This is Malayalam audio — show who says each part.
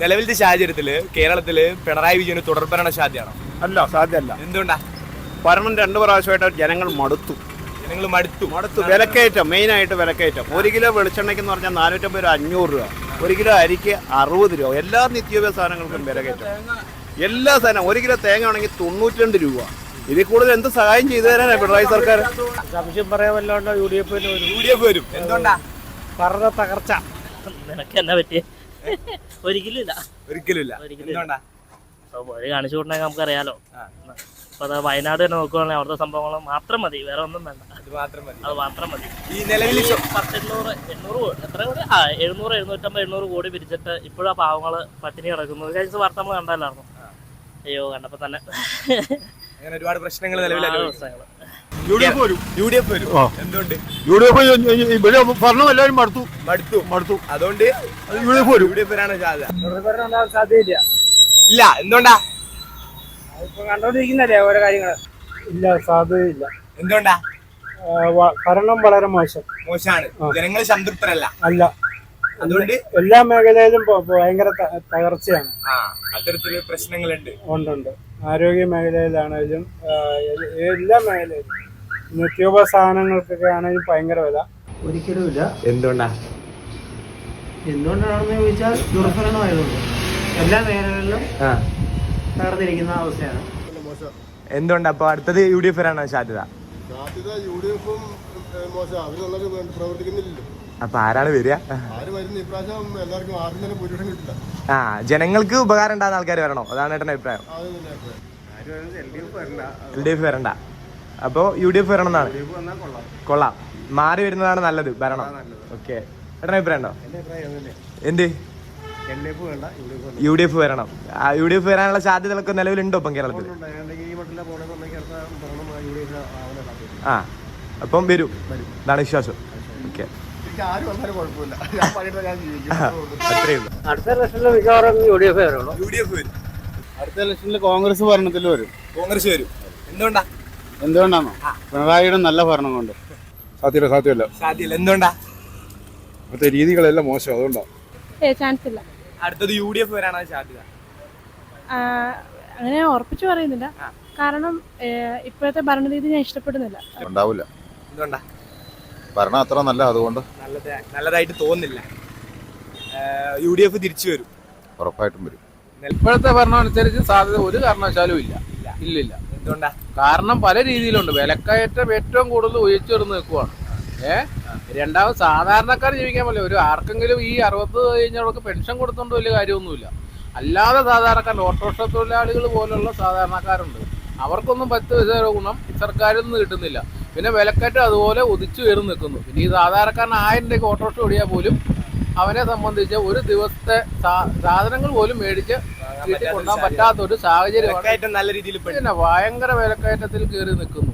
Speaker 1: നിലവിലത്തെ സാഹചര്യത്തിൽ കേരളത്തിൽ പിണറായി വിജയന് തുടർഭരണ സാധ്യമാണോ
Speaker 2: അല്ല സാധ്യമല്ല
Speaker 1: എന്തുകൊണ്ടാ?
Speaker 2: ഭരണം രണ്ടു പ്രാവശ്യമായിട്ട് ജനങ്ങൾ മടുത്തു.
Speaker 1: ജനങ്ങൾ മടുത്തു.
Speaker 2: മടുത്തു. വിലക്കയറ്റം മെയിനായിട്ട് വിലക്കയറ്റം. ഒരു കിലോ വെളിച്ചെണ്ണയ്ക്ക് എന്ന് പറഞ്ഞാൽ നാനൂറ്റമ്പത് രൂപ അഞ്ഞൂറ് രൂപ. ഒരു കിലോ അരിക്ക് അറുപത് രൂപ. എല്ലാ നിത്യോപയോഗ സാധനങ്ങൾക്കും വിലക്കയറ്റം. എല്ലാ സാധനം ഒരു കിലോ തേങ്ങ ആണെങ്കിൽ തൊണ്ണൂറ്റിരണ്ട് രൂപ. ഇതിൽ കൂടുതൽ എന്ത് സഹായം ചെയ്തു തരാനാണ് പിണറായി സർക്കാർ?
Speaker 3: സംശയം പറയാൻ വല്ലാണ്ടോ യു ഡി എഫ് ഒരു
Speaker 1: യു ഡി എഫ് വരും. എന്തുകൊണ്ടാ?
Speaker 3: ഭരണ തകർച്ച.
Speaker 4: നിനക്ക് എന്നാ പറ്റിയ? ഒരിക്കലും ഇല്ല
Speaker 1: ഒരിക്കലും ഇല്ല
Speaker 4: ഒരിക്കലും ഇല്ല.
Speaker 1: എന്തുകൊണ്ടാ?
Speaker 4: അപ്പൊ വഴി കാണിച്ചു കൊടുക്കണമെങ്കിൽ നമുക്കറിയാലോ.
Speaker 1: ആ.
Speaker 4: അപ്പൊ അത് വയനാട് തന്നെ നോക്കുകയാണെങ്കിൽ അവിടുത്തെ സംഭവങ്ങൾ മാത്രം മതി വേറെ ഒന്നും വേണ്ട.
Speaker 1: അത് മാത്രം മതി.
Speaker 4: അത് മാത്രം മതി.
Speaker 1: ഈ നിലവിൽ
Speaker 4: ഈ പത്ത് എണ്ണൂറ് എണ്ണൂറ് കോ- എത്ര കോടി? ആ എഴുന്നൂറ് എഴുന്നൂറ്റമ്പത് എണ്ണൂറ് കോടി പിരിച്ചിട്ട് ഇപ്പോഴാ ആ പാവങ്ങൾ പട്ടിണി കിടക്കുന്നത്. കഴിഞ്ഞ വാർത്ത നമ്മൾ കണ്ടല്ലായിരുന്നു അയ്യോ കണ്ടപ്പോ തന്നെ.
Speaker 1: അങ്ങനെ ഒരുപാട് പ്രശ്നങ്ങൾ
Speaker 4: നിലവിലുണ്ട്
Speaker 1: നിലവിൽ
Speaker 2: യു ഡി എഫ് വരും.
Speaker 1: യു ഡി എഫ് വരും എന്തുകൊണ്ട്?
Speaker 2: യു ഡി എഫ് ഇവിടെ ഭരണം എല്ലാവരും മടുത്തു.
Speaker 1: മടുത്തു.
Speaker 2: മടുത്തു.
Speaker 1: അതുകൊണ്ട്
Speaker 2: യു ഡി എഫ് വരും.
Speaker 1: യു ഡി എഫ് വരാണ് സാധ്യത
Speaker 3: സാധ്യതയില്ല.
Speaker 1: ഇല്ല. എന്തുകൊണ്ടാ?
Speaker 3: ഇപ്പൊ കണ്ടോണ്ടിരിക്കുന്നല്ലേ ഓരോ കാര്യങ്ങൾ? ഇല്ല സാധ്യതയില്ല.
Speaker 1: എന്തുകൊണ്ടാ?
Speaker 3: ഭരണം വളരെ മോശം.
Speaker 1: മോശമാണ്. ജനങ്ങൾ സംതൃപ്തരല്ല.
Speaker 3: അല്ല.
Speaker 1: അതുകൊണ്ട്
Speaker 3: എല്ലാ മേഖലയിലും ഭയങ്കര തകർച്ചയാണ്.
Speaker 1: അത്തരത്തിൽ പ്രശ്നങ്ങളുണ്ട്.
Speaker 3: ഉണ്ടുണ്ട് ആരോഗ്യ മേഖലയിലാണെങ്കിലും എല്ലാ മേഖലയിലും. നിത്യോപ സാധനങ്ങൾക്കൊക്കെ ആണെങ്കിലും ഭയങ്കര വില.
Speaker 5: ഒരിക്കലുമില്ല.
Speaker 1: എന്തുകൊണ്ടാ?
Speaker 5: എന്തുകൊണ്ടാണെന്ന് ചോദിച്ചാൽ ദുർഫലമായതുകൊണ്ട് എല്ലാ മേഖലകളിലും തകർന്നിരിക്കുന്ന അവസ്ഥയാണ്.
Speaker 1: എന്തുകൊണ്ട്? അപ്പൊ അടുത്തത് യു ഡി എഫ് വരാണ് സാധ്യത.
Speaker 6: സാധ്യത യു ഡി എഫും മോശം. അവർ നന്നായിട്ട് പ്രവർത്തിക്കുന്നില്ലല്ലോ.
Speaker 1: അപ്പൊ ആരാണ് വരിക? ആ ജനങ്ങൾക്ക് ഉപകാരം ഉണ്ടാകുന്ന ആൾക്കാർ വരണോ? അതാണ് ഏട്ടന്റെ അഭിപ്രായം. എൽ ഡി എഫ് വരണ്ട. അപ്പോ യു ഡി എഫ് വരണം എന്നാണ് കൊള്ളാം. മാറി വരുന്നതാണ് നല്ലത് വരണം. ഓക്കെ. ഏട്ടൻ അഭിപ്രായം ഉണ്ടോ? എന്ത്? യു ഡി എഫ് വരണം. ആ യു ഡി എഫ് വരാനുള്ള സാധ്യതകളൊക്കെ നിലവിലുണ്ടോ ഇപ്പം കേരളത്തിൽ? ആ അപ്പം വരും. ഇതാണ് വിശ്വാസം. ഓക്കെ.
Speaker 6: എനിക്ക് ആര് വന്നാലും കുഴപ്പമില്ല. ഞാൻ പണിയിട്ട് ഞാൻ ജീവിക്കും.
Speaker 3: അടുത്ത ഇലക്ഷനിൽ മിക്കവാറും യു ഡി എഫ് വരുള്ളൂ
Speaker 1: യു ഡി എഫ് വരും.
Speaker 6: അടുത്ത ഇലക്ഷനിൽ കോൺഗ്രസ് ഭരണത്തിൽ വരും.
Speaker 1: കോൺഗ്രസ് വരും. എന്തുകൊണ്ടാ?
Speaker 6: എന്തുകൊണ്ടാണോ പിണറായിയുടെ നല്ല ഭരണം കൊണ്ട്. സാധ്യല്ല സാധ്യമല്ല.
Speaker 1: സാധ്യല്ല എന്തുകൊണ്ടാ?
Speaker 6: മറ്റേ രീതികളെല്ലാം മോശം അതുകൊണ്ടാ.
Speaker 7: ഏ ചാൻസ് ഇല്ല.
Speaker 1: അടുത്തത് യു ഡി എഫ് വരാനാണ് സാധ്യത?
Speaker 7: ആ, അങ്ങനെ ഉറപ്പിച്ചു പറയുന്നില്ല. കാരണം ഇപ്പോഴത്തെ ഭരണരീതി ഞാൻ ഇഷ്ടപ്പെടുന്നില്ല.
Speaker 6: ഉണ്ടാവില്ല
Speaker 1: എന്തുകൊണ്ടാ?
Speaker 6: ഭരണം അത്ര നല്ല അതുകൊണ്ട്?
Speaker 1: നല്ലത് നല്ലതായിട്ട് തോന്നുന്നില്ല. യു ഡി എഫ് തിരിച്ചു വരും.
Speaker 6: ഉറപ്പായിട്ടും വരും.
Speaker 8: ഇപ്പോഴത്തെ ഭരണം അനുസരിച്ച് സാധ്യത ഒരു കാരണവശാലും ഇല്ല. ഇല്ലില്ല
Speaker 1: എന്തുകൊണ്ടാ?
Speaker 8: കാരണം പല രീതിയിലുണ്ട്. വിലക്കയറ്റം ഏറ്റവും കൂടുതൽ ഉയർച്ചെടുന്ന് നിൽക്കുവാണ്. ഏ? രണ്ടാമത് സാധാരണക്കാർ ജീവിക്കാൻ പറ്റില്ല. ഒരു ആർക്കെങ്കിലും ഈ അറുപത് കഴിഞ്ഞവർക്ക് പെൻഷൻ കൊടുത്തോണ്ട് വലിയ കാര്യമൊന്നുമില്ല. അല്ലാതെ സാധാരണക്കാർ ഓട്ടോറിക്ഷ തൊഴിലാളികൾ പോലുള്ള സാധാരണക്കാരുണ്ട്. അവർക്കൊന്നും പത്ത് പൈസ ഗുണം സർക്കാരിൽ നിന്ന് കിട്ടുന്നില്ല. പിന്നെ വിലക്കയറ്റം അതുപോലെ ഉദിച്ചു ഉയർന്നു നിൽക്കുന്നു. പിന്നെ ഈ സാധാരണക്കാരൻ ആയിരം രൂപയ്ക്ക് ഓട്ടോറിക്ഷ ഓടിയാൽ പോലും അവനെ സംബന്ധിച്ച് ഒരു ദിവസത്തെ സാധനങ്ങൾ പോലും മേടിച്ച് വീട്ടിൽ കൊണ്ടുപോകാൻ പറ്റാത്ത ഒരു സാഹചര്യമാണ്.
Speaker 1: നല്ല രീതിയിൽ
Speaker 8: പിന്നെ ഭയങ്കര വിലക്കയറ്റത്തിൽ കയറി നിൽക്കുന്നു.